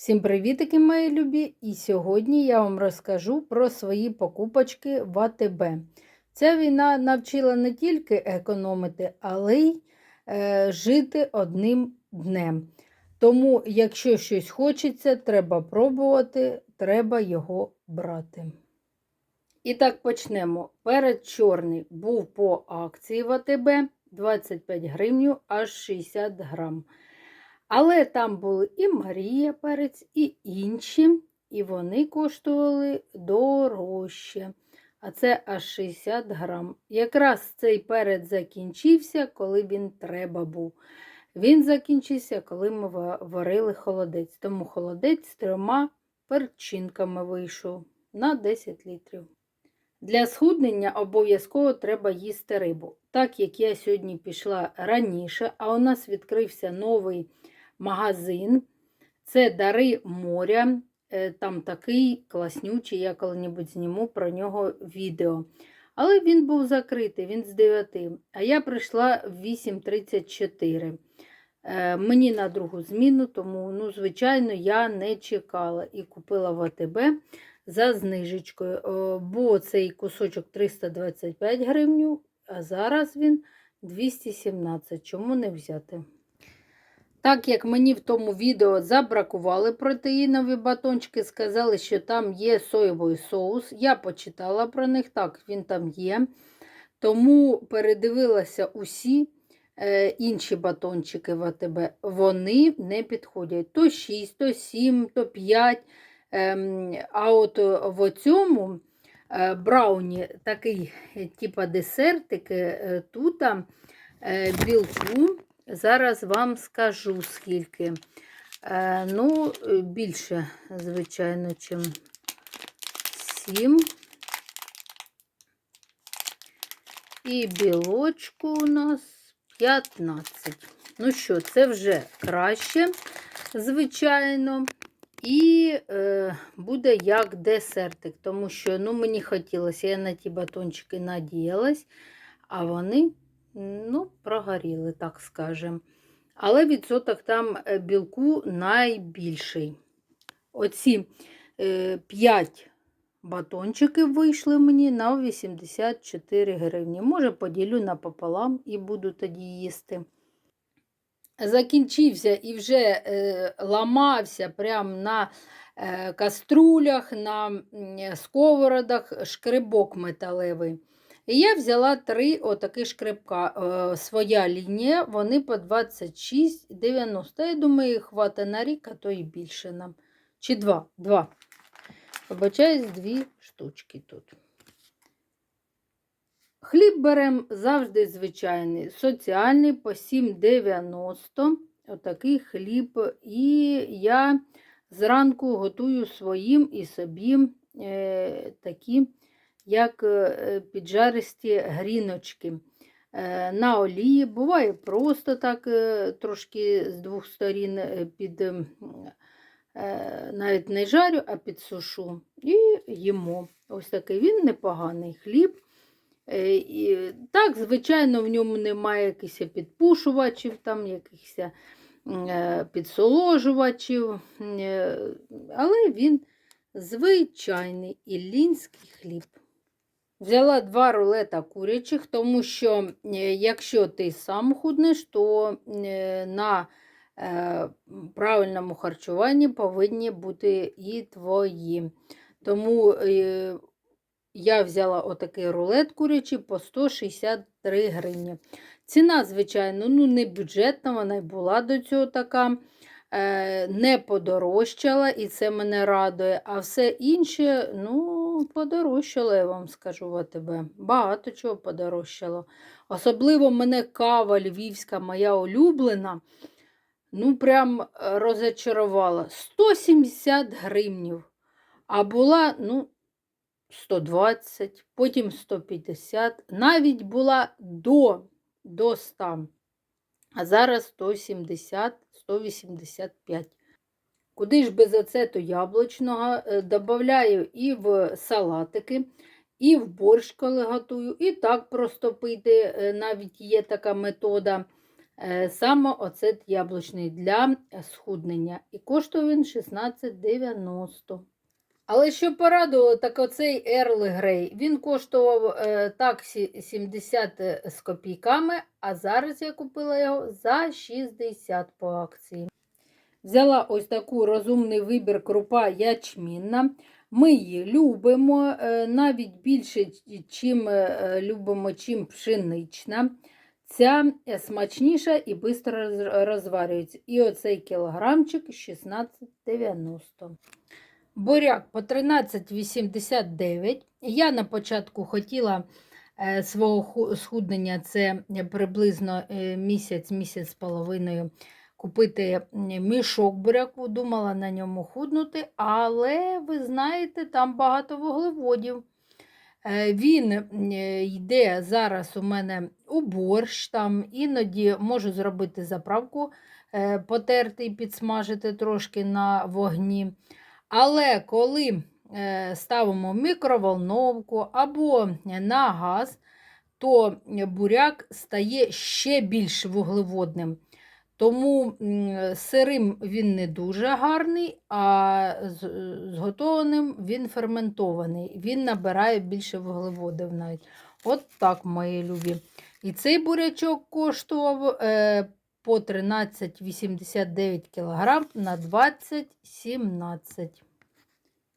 Всім привітики, мої любі! І сьогодні я вам розкажу про свої покупочки в АТБ. Ця війна навчила не тільки економити, але й е, жити одним днем. Тому, якщо щось хочеться, треба пробувати, треба його брати. І так почнемо. Перед чорний був по акції в АТБ 25 гривень аж 60 грам. Але там були і Марія перець, і інші, і вони коштували дорожче. А це аж 60 грам. Якраз цей перець закінчився, коли він треба був. Він закінчився, коли ми варили холодець. Тому холодець з трьома перчинками вийшов на 10 літрів. Для схуднення обов'язково треба їсти рибу. Так як я сьогодні пішла раніше, а у нас відкрився новий магазин. Це Дари моря. Е, Там такий класнючий, я коли-небудь зніму про нього відео. Але він був закритий, він з 9. А я прийшла в 8.34. Е, Мені на другу зміну, тому, ну, звичайно, я не чекала і купила в АТБ за знижечкою. Е, Бо цей кусочок 325 гривень, а зараз він 217. Чому не взяти? Так як мені в тому відео забракували протеїнові батончики, сказали, що там є соєвий соус. Я почитала про них, так, він там є. Тому передивилася усі е, інші батончики в АТБ. Вони не підходять. То 6, то 7, то 5. Ем, а от в цьому е, брауні такий, е, типа десертик, е, тут е, білку. Зараз вам скажу скільки. Е, ну, більше, звичайно, чим 7. І білочку у нас 15. Ну що, це вже краще, звичайно. І е, буде як десертик, тому що ну, мені хотілося, я на ті батончики надіялась, а вони ну, прогоріли, так скажемо. Але відсоток там е, білку найбільший. Оці е, 5 батончиків вийшли мені на 84 гривні. Може, поділю напополам і буду тоді їсти. Закінчився і вже е, ламався прямо на е, каструлях, на сковородах шкребок металевий. І я взяла три отакі шкребка. Е, своя лінія, вони по 26,90. Я думаю, хватить на рік, а то і більше нам. Чи два? Два. Вибачаюсь, дві штучки тут. Хліб беремо завжди звичайний, соціальний по 7,90. Отакий хліб. І я зранку готую своїм і собі е, такі, як е, піджаристі гріночки. Е, на олії. Буває просто так е, трошки з двох сторін е, під, е, навіть не жарю, а підсушу. І їмо. Ось такий він непоганий хліб. Е, І, так, звичайно, в ньому немає якихось підпушувачів, там, якихось е, підсоложувачів, е, але він звичайний іллінський хліб. Взяла два рулета курячих, тому що е, якщо ти сам худнеш, то е, на е, правильному харчуванні повинні бути і твої. Тому я взяла отакий рулет курячий по 163 гривні. Ціна, звичайно, ну не бюджетна, вона й була до цього така. Не подорожчала, і це мене радує. А все інше, ну, подорожчало, я вам скажу в АТБ. Багато чого подорожчало. Особливо мене кава львівська, моя улюблена. Ну, прям е, розочарувала. 170 гривнів. А була, ну, 120, потім 150, навіть була до, до 100, а зараз 170, 185. Куди ж без ацету яблучного е, додаю і в салатики, і в борщ, коли готую, і так просто пити, е, навіть є така метода. е, саме оцет яблучний для схуднення. І коштує він 16,90. Але що порадувало, так оцей Ерл Грей, він коштував е, так 70 з копійками, а зараз я купила його за 60 по акції. Взяла ось таку розумний вибір крупа ячмінна. Ми її любимо е, навіть більше, чим е, любимо, чим пшенична. Ця е, смачніша і швидко роз- розварюється. І оцей кілограмчик 16,90. Буряк по 13,89. Я на початку хотіла свого схуднення, це приблизно е, місяць, місяць з половиною, купити мішок буряку, думала на ньому худнути, але ви знаєте, там багато вуглеводів. Е, Він йде зараз у мене у борщ, там іноді можу зробити заправку, е, потерти і підсмажити трошки на вогні. Але коли е, ставимо мікроволновку або на газ, то буряк стає ще більш вуглеводним. Тому сирим він не дуже гарний, а зготованим він ферментований. Він набирає більше вуглеводів навіть. От так, мої любі. І цей бурячок коштував е, по 13,89 кг на 20,17.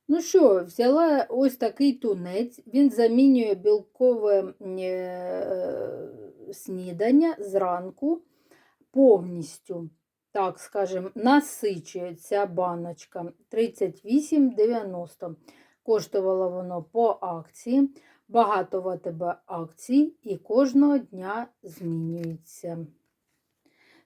Ну що, взяла ось такий тунець, він замінює білкове м, е, снідання зранку повністю, так скажем, насичує ця баночка 38,90. Коштувало воно по акції. Багато в АТБ акцій і кожного дня змінюється.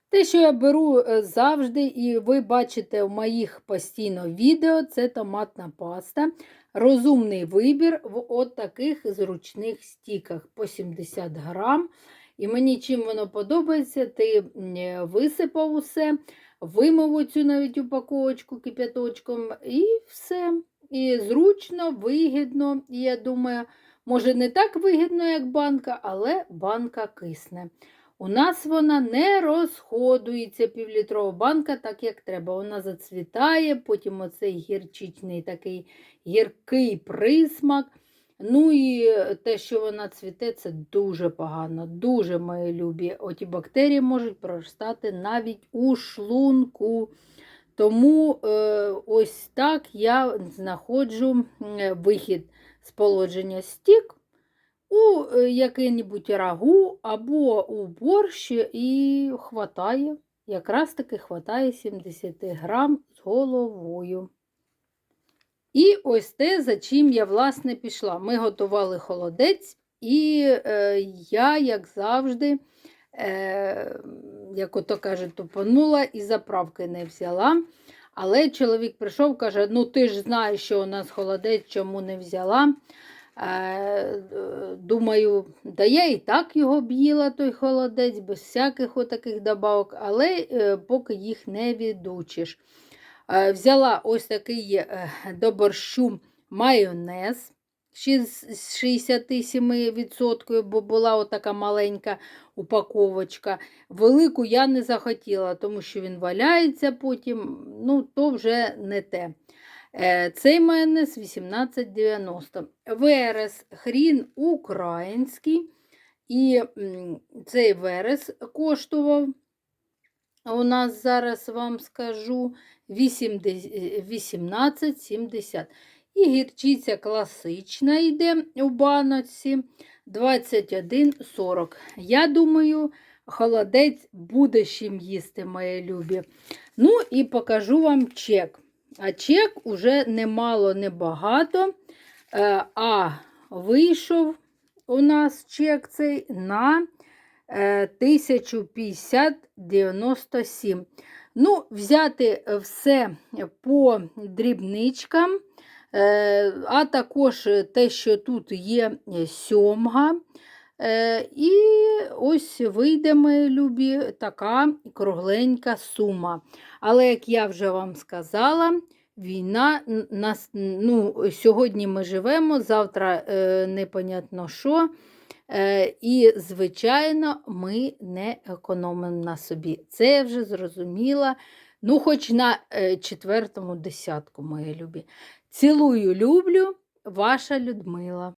Те, що я беру е, завжди, і ви бачите в моїх постійно відео, це томатна паста. Розумний вибір в от таких зручних стіках по 70 грам. І мені чим воно подобається, ти е, висипав усе, вимив оцю навіть упаковочку кип'яточком, і все. І зручно, вигідно. Я думаю, може не так вигідно, як банка, але банка кисне. У нас вона не розходується півлітрова банка, так як треба. Вона зацвітає, потім оцей гірчичний такий гіркий присмак. Ну і те, що вона цвіте, це дуже погано, дуже мої любі. Оті бактерії можуть проростати навіть у шлунку. Тому е, ось так я знаходжу е, вихід з положення стік у е, який-небудь рагу або у борщ і хватає, якраз таки хватає 70 грам з головою. І ось те, за чим я, власне, пішла. Ми готували холодець, і е, я, як завжди, е, як ото кажуть, тупанула і заправки не взяла. Але чоловік прийшов, каже: ну ти ж знаєш, що у нас холодець, чому не взяла. Е, Думаю, да я і так його б'їла, той холодець, без всяких отаких добавок, але е, поки їх не відучиш. Е, Взяла ось такий е, до борщу майонез з 67%, бо була отака маленька упаковочка. Велику я не захотіла, тому що він валяється потім, ну, то вже не те. Е, Цей майонез 18,90. Верес хрін український. І цей верес коштував, у нас зараз вам скажу 18,70. І гірчиця класична йде у баночці 21,40. Я думаю, холодець буде чим їсти, мої любі. Ну і покажу вам чек. А чек уже немало, небагато. Е, А вийшов у нас чек цей на 1050,97. Ну, взяти все по дрібничкам, е, а також те, що тут є сьомга. Е, І ось вийде, мої любі, така кругленька сума. Але, як я вже вам сказала, війна нас, ну, сьогодні ми живемо, завтра е, непонятно що. Е, І, звичайно, ми не економимо на собі. Це я вже зрозуміла. Ну, хоч на е, четвертому десятку, мої любі. Цілую, люблю, ваша Людмила.